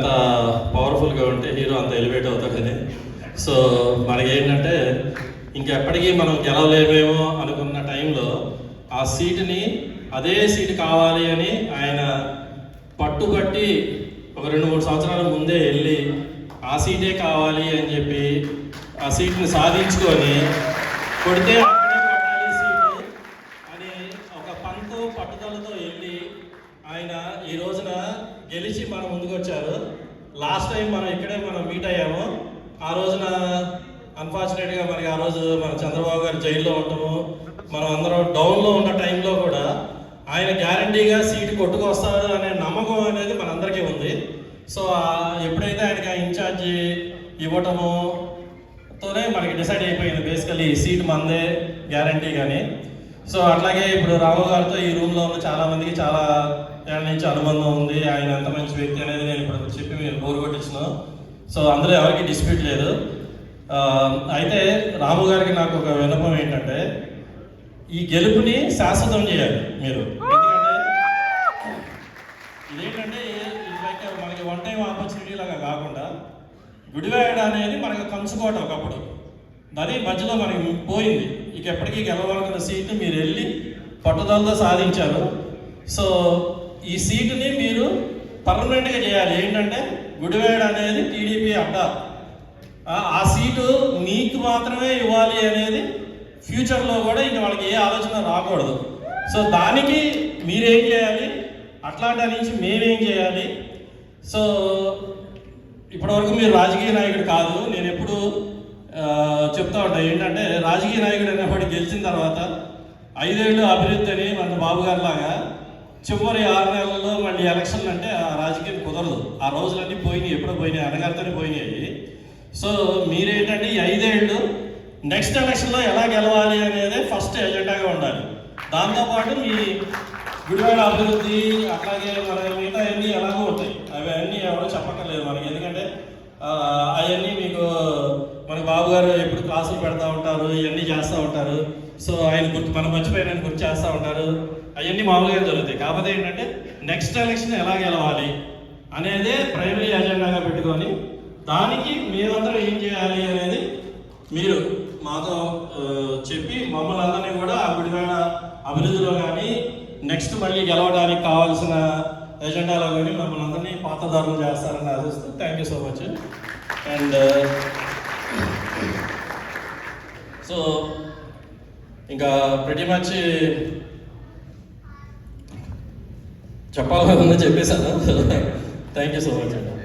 అంత పవర్ఫుల్గా ఉంటే హీరో అంత ఎలివేట్ అవుతాడని సో మనకి ఏంటంటే ఇంకెప్పటికీ మనం గెలవలేమేమో అనుకున్న టైంలో ఆ సీటుని అదే సీటు కావాలి అని ఆయన పట్టుబట్టి ఒక రెండు మూడు సంవత్సరాల ముందే వెళ్ళి ఆ సీటే కావాలి అని చెప్పి ఆ సీట్ని సాధించుకొని కొడితే అక్కడే కొట్టాలి సీటు అని ఒక పంతు పట్టుదలతో వెళ్ళి ఆయన ఈ రోజున గెలిచి మన ముందుకు వచ్చారు లాస్ట్ టైం మనం ఇక్కడే మనం మీట్ అయ్యాము. ఆ రోజున అన్ఫార్చునేట్గా మనకి ఆ రోజు మన చంద్రబాబు గారు జైల్లో ఉంటాము మనం అందరం డౌన్లో ఉన్న టైంలో కూడా ఆయన గ్యారంటీగా సీటు కొట్టుకొస్తారు అనే నమ్మకం అనేది మనందరికీ ఉంది. సో ఎప్పుడైతే ఆయనకి ఆ ఇన్ఛార్జి ఇవ్వటము తోనే మనకి డిసైడ్ అయిపోయింది బేసికలీ ఈ సీట్ మందే గ్యారంటీ కానీ సో అట్లాగే ఇప్పుడు రాము గారితో ఈ రూమ్లో ఉన్న చాలా మందికి చాలా ఏళ్ళ నుంచి అనుబంధం ఉంది. ఆయన ఎంత మంచి వ్యక్తి అనేది నేను ఇప్పుడు చెప్పి మీరు బోర్ కొట్టించిన. సో అందులో ఎవరికి డిస్ప్యూట్ లేదు. అయితే రాము గారికి నాకు ఒక విన్నపం ఏంటంటే ఈ గెలుపుని శాశ్వతం చేయాలి మీరు. ఎందుకంటే ఇదేంటంటే లైక్ మనకి వన్ టైం ఆపర్చునిటీ లాగా కాకుండా గుడివాడ అనేది మనకు కంచుకోవటం ఒకప్పుడు. అది మధ్యలో మనకి పోయింది. ఇక ఎప్పటికీ గెలవాలనుకున్న సీటు మీరు వెళ్ళి పట్టుదలతో సాధించారు. సో ఈ సీటుని మీరు పర్మనెంట్గా చేయాలి. ఏంటంటే గుడివేడ అనేది టీడీపీ అడ్డా ఆ- సీటు మీకు మాత్రమే ఇవ్వాలి అనేది ఫ్యూచర్లో కూడా ఇంక వాళ్ళకి ఏ ఆలోచన రాకూడదు. సో దానికి మీరేం చేయాలి? అట్లాంటి నుంచి మేమేం చేయాలి? సో ఇప్పటివరకు మీరు రాజకీయ నాయకుడు కాదు. నేను ఎప్పుడు చెప్తా ఉంటాయి ఏంటంటే రాజకీయ నాయకుడు అనేవాడు గెలిచిన తర్వాత ఐదేళ్ళు అభివృద్ధి అని మన బాబు గారి లాగా చివరి ఆరు నెలల్లో మళ్ళీ ఎలక్షన్లు అంటే ఆ రాజకీయం కుదరదు. ఆ రోజులన్నీ పోయినాయి ఎప్పుడో పోయినాయి అనగారితోనే పోయినాయి సో మీరేంటంటే ఈ ఐదేళ్ళు నెక్స్ట్ ఎలక్షన్లో ఎలా గెలవాలి అనేది ఫస్ట్ ఎజెండాగా ఉండాలి. దాంతోపాటు మీ గుడివాడ అభివృద్ధి అట్లాగే మన మిగతా అన్నీ ఎలాగో ఉంటాయి. అవి అన్నీ ఎవరో చెప్పక్కర్లేదు మనకి. ఎందుకంటే అవన్నీ మీకు మన బాబు గారు ఎప్పుడు క్లాసులు పెడతా ఉంటారు ఇవన్నీ చేస్తూ ఉంటారు. సో ఆయన గుర్తు మనం మర్చిపోయిన గుర్తు చేస్తూ ఉంటారు. అవన్నీ మామూలుగా జరుగుతాయి. కాకపోతే ఏంటంటే నెక్స్ట్ ఎలక్షన్ ఎలా గెలవాలి అనేది ప్రైమరీ ఎజెండాగా పెట్టుకొని దానికి మీరందరూ ఏం చేయాలి అనేది మీరు మాతో చెప్పి మమ్మల్ని అందరినీ కూడా ఆ గుడివాడ అభివృద్ధిలో కానీ నెక్స్ట్ మళ్ళీ గెలవడానికి కావాల్సిన ఎజెండాలో కానీ మమ్మల్ని అందరినీ పాతదారులు చేస్తారని ఆశిస్తూ thank you so much and so ఇంకా ప్రతి మచ్ చెప్పాలని చెప్పేశాను. థ్యాంక్ యూ సో మచ్ అండి